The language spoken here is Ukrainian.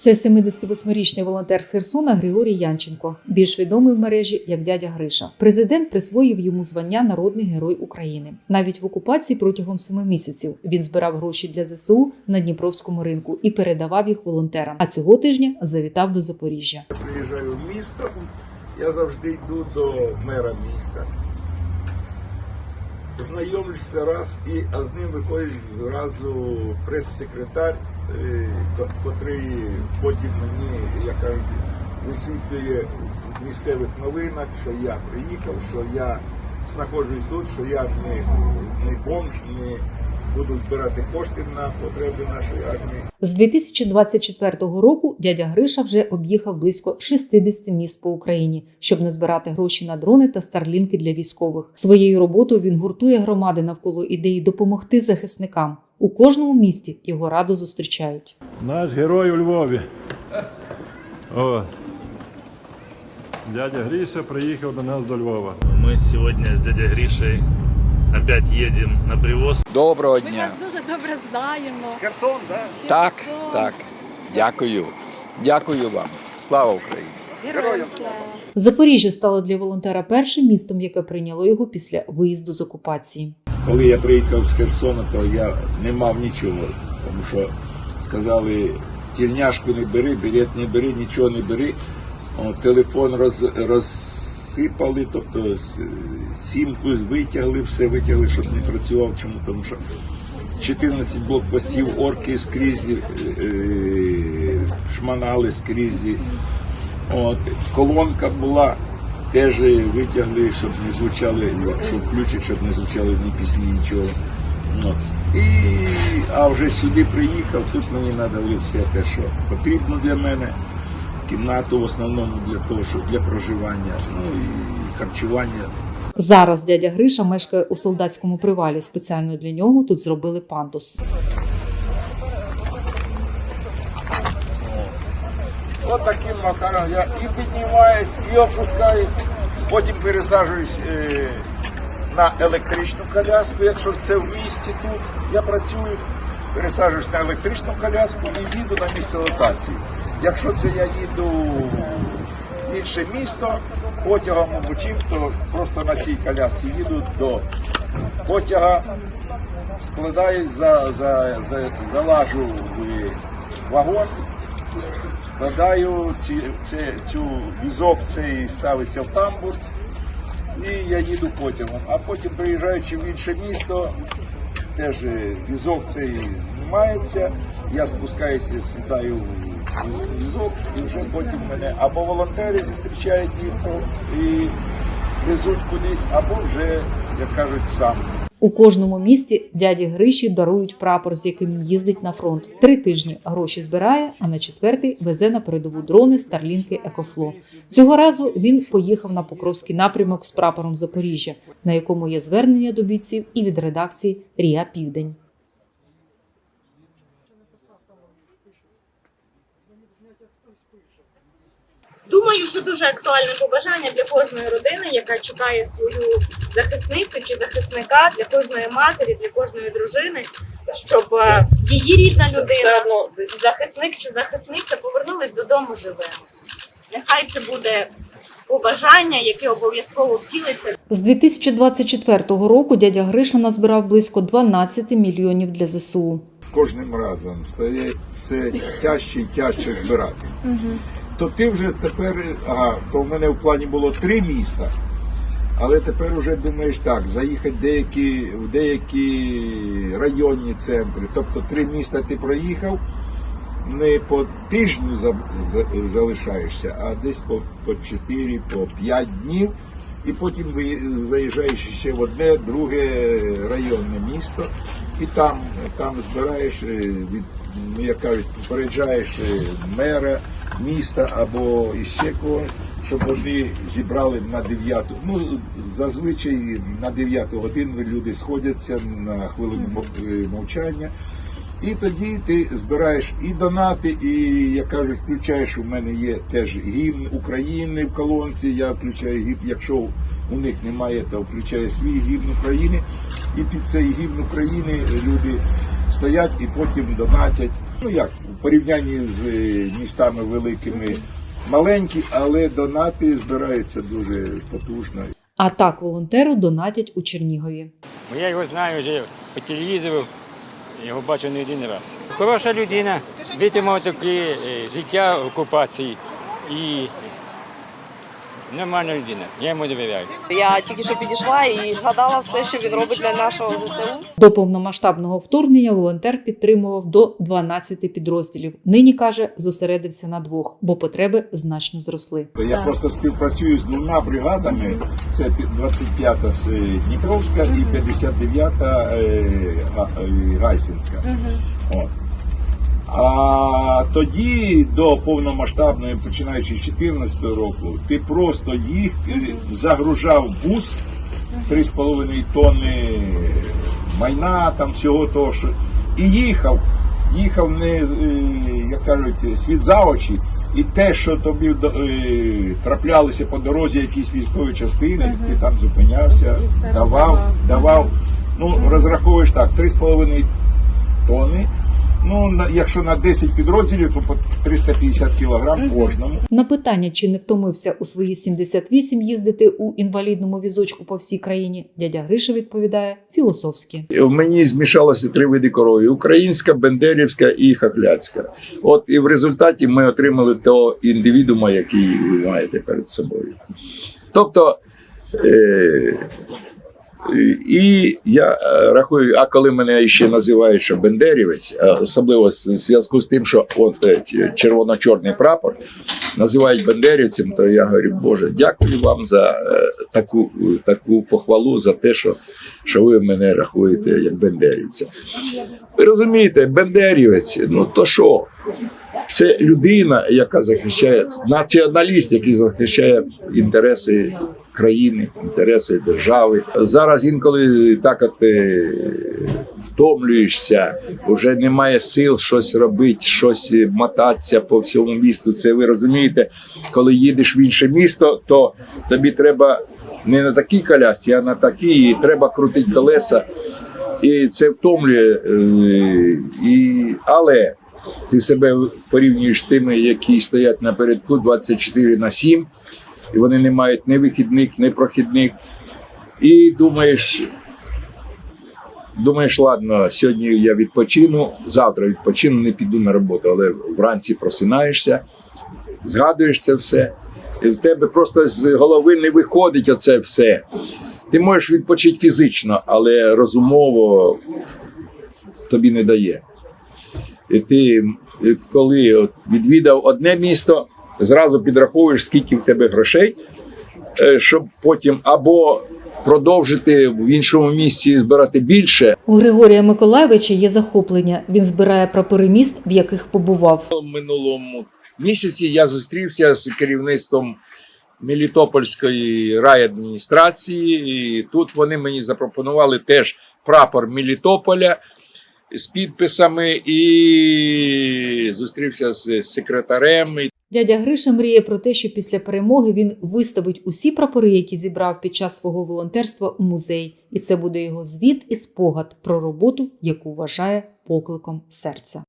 Це 78-річний волонтер з Херсона Григорій Янченко, більш відомий в мережі як дядя Гриша. Президент присвоїв йому звання Народний герой України. Навіть в окупації протягом семи місяців він збирав гроші для ЗСУ на Дніпровському ринку і передавав їх волонтерам. А цього тижня завітав до Запоріжжя. Я приїжджаю в місто, я завжди йду до мера міста. Знайомлюся раз, і, а з ним виходить зразу прес-секретар, е, котрий потім мені, як кажуть, висвітлює в місцевих новинах, що я приїхав, що я знаходжусь тут, що я не, не бомж, не буду збирати кошти на потреби нашої армії. З 2024 року дядя Гриша вже об'їхав близько 60 міст по Україні, щоб назбирати гроші на дрони та старлінки для військових. Своєю роботою він гуртує громади навколо ідеї допомогти захисникам. У кожному місті його радо зустрічають. Наш герой у Львові. О. Дядя Гріша приїхав до нас до Львова. Мы сегодня с дядей Гришей опять едем на привоз. Доброго Ми дня. вас дуже добре знаємо. Херсон, так? Так, Херсон. так. Дякую. Дякую вам. Слава Україні! Героям слава. Запоріжжя стало для волонтера першим містом, яке прийняло його після виїзду з окупації. Коли я приїхав з Херсона, то я не мав нічого, тому що сказали, тільняшку не бери, білет не бери, нічого не бери. О, телефон роз, розсипали, тобто сімку витягли, все витягли, щоб не працював. Чому? Тому що 14 блокпостів орки скрізь е, е, шманали скрізь. От, колонка була, теж витягли, щоб не звучали, якщо включать, щоб не звучали ні пісні, нічого. І, а вже сюди приїхав, тут мені надали все те, що потрібно для мене. Кімнату в основному для того, щоб для проживання, ну і харчування. Зараз дядя Гриша мешкає у солдатському привалі. Спеціально для нього тут зробили пандус. От таким макаром я і піднімаюсь, і опускаюсь, потім пересаджуюсь е, на електричну коляску, якщо це в місті тут. Я працюю, пересаджуюсь на електричну коляску і їду на місце локації. Якщо це я їду в інше місто потягом або чим, то просто на цій колясці їду до потяга, складаюсь, за, за, за, залажу вагон, складаю ці, це, цю візок цей ставиться в тамбур, і я їду потягом. А потім, приїжджаючи в інше місто, теж візок цей знімається, я спускаюся, сідаю в візок, і вже потім мене або волонтери зустрічають і, і везуть кудись, або вже, як кажуть, сам. У кожному місті дяді Гриші дарують прапор, з яким їздить на фронт. Три тижні гроші збирає, а на четвертий везе на передову дрони Старлінки Екофло. Цього разу він поїхав на Покровський напрямок з прапором Запоріжжя, на якому є звернення до бійців і від редакції Рія Південь. Думаю, що дуже актуальне побажання для кожної родини, яка чекає свою захисницю чи захисника, для кожної матері, для кожної дружини, щоб е, її рідна людина, захисник чи захисниця повернулись додому живими. Нехай це буде побажання, яке обов'язково втілиться З 2024 року дядя Гриша назбирав близько 12 мільйонів для ЗСУ. Кожним разом все, все тяжче і тяжче збирати. То ти вже тепер, ага, то в мене в плані було три міста, але тепер вже думаєш так, заїхати деякі, в деякі районні центри. Тобто три міста ти проїхав, не по тижню за, за- залишаєшся, а десь по, по 4, по 5 днів. І потім заїжджаєш ще в одне, друге районне місто, і там, там збираєш, е, від, ну, як кажуть, попереджаєш е, мера міста або іще когось, щоб вони зібрали на 9, ну зазвичай на 9 годину люди сходяться на хвилину е, мовчання. І тоді ти збираєш і донати, і як кажуть, включаєш. У мене є теж гімн України в колонці. Я включаю гімн, якщо у них немає, то включаю свій гімн України. І під цей гімн України люди стоять і потім донатять Ну як, у порівнянні з е, містами великими маленькі, але донати збираються дуже потужно. А так волонтеру донатять у Чернігові. Бо Я його знаю вже по телевізору, його бачив не один раз. Хороша людина, витримав такі е, життя окупації і нормальна людина. Я йому довіряю. Я тільки що підійшла і згадала все, що він робить для нашого ЗСУ. До повномасштабного вторгнення волонтер підтримував до 12 підрозділів. Нині каже, зосередився на двох, бо потреби значно зросли. Я просто співпрацюю з двома бригадами. Це пі- 25-та з Дніпровська і 59-та е, е, Гайсінська. От. А тоді до повномасштабної, починаючи з 14 року, ти просто їх е, загружав бус 3,5 тонни майна, там всього того, що і їхав. Їхав не е, як кажуть, світ за очі, і те, що тобі е, траплялися по дорозі якісь військові частини, ти там зупинявся, давав, давав. Ну, розраховуєш так, 3,5 тонни. Ну, на, якщо на 10 підрозділів, то по 350 кілограм кожному. На питання, чи не втомився у свої 78 їздити у інвалідному візочку по всій країні, дядя Гриша відповідає філософськи. В мені змішалося три види крові: українська, бендерівська і хахляцька. От і в результаті ми отримали того індивідуума, який ви маєте перед собою. Тобто. Е- і я е, рахую, а коли мене ще називають, що бендерівець, особливо в зв'язку з тим, що от е, червоно-чорний прапор називають бендерівцем, то я говорю, Боже, дякую вам за е, таку, таку похвалу, за те, що, що ви мене рахуєте як бендерівця. Ви розумієте, бендерівець, ну то що? Це людина, яка захищає націоналіст, який захищає інтереси країни, інтереси держави. Зараз інколи так от е, втомлюєшся, вже немає сил щось робити, щось мотатися по всьому місту. Це ви розумієте, коли їдеш в інше місто, то тобі треба не на такій колясці, а на такій, і треба крутити колеса. І це втомлює. е, І... Але ти себе порівнюєш з тими, які стоять напередку 24 на 7, і вони не мають ні вихідних, ні прохідних. І думаєш, думаєш, ладно, сьогодні я відпочину, завтра відпочину, не піду на роботу, але вранці просинаєшся, згадуєш це все, і в тебе просто з голови не виходить оце все. Ти можеш відпочити фізично, але розумово тобі не дає. І ти, коли відвідав одне місто, зразу підраховуєш, скільки в тебе грошей, е, щоб потім або продовжити в іншому місці збирати більше. У Григорія Миколайовича є захоплення. Він збирає прапори міст, в яких побував. В минулому місяці я зустрівся з керівництвом Мелітопольської райадміністрації, і тут вони мені запропонували теж прапор Мелітополя з підписами і зустрівся з секретарем. Дядя Гриша мріє про те, що після перемоги він виставить усі прапори, які зібрав під час свого волонтерства у музей, і це буде його звіт і спогад про роботу, яку вважає покликом серця.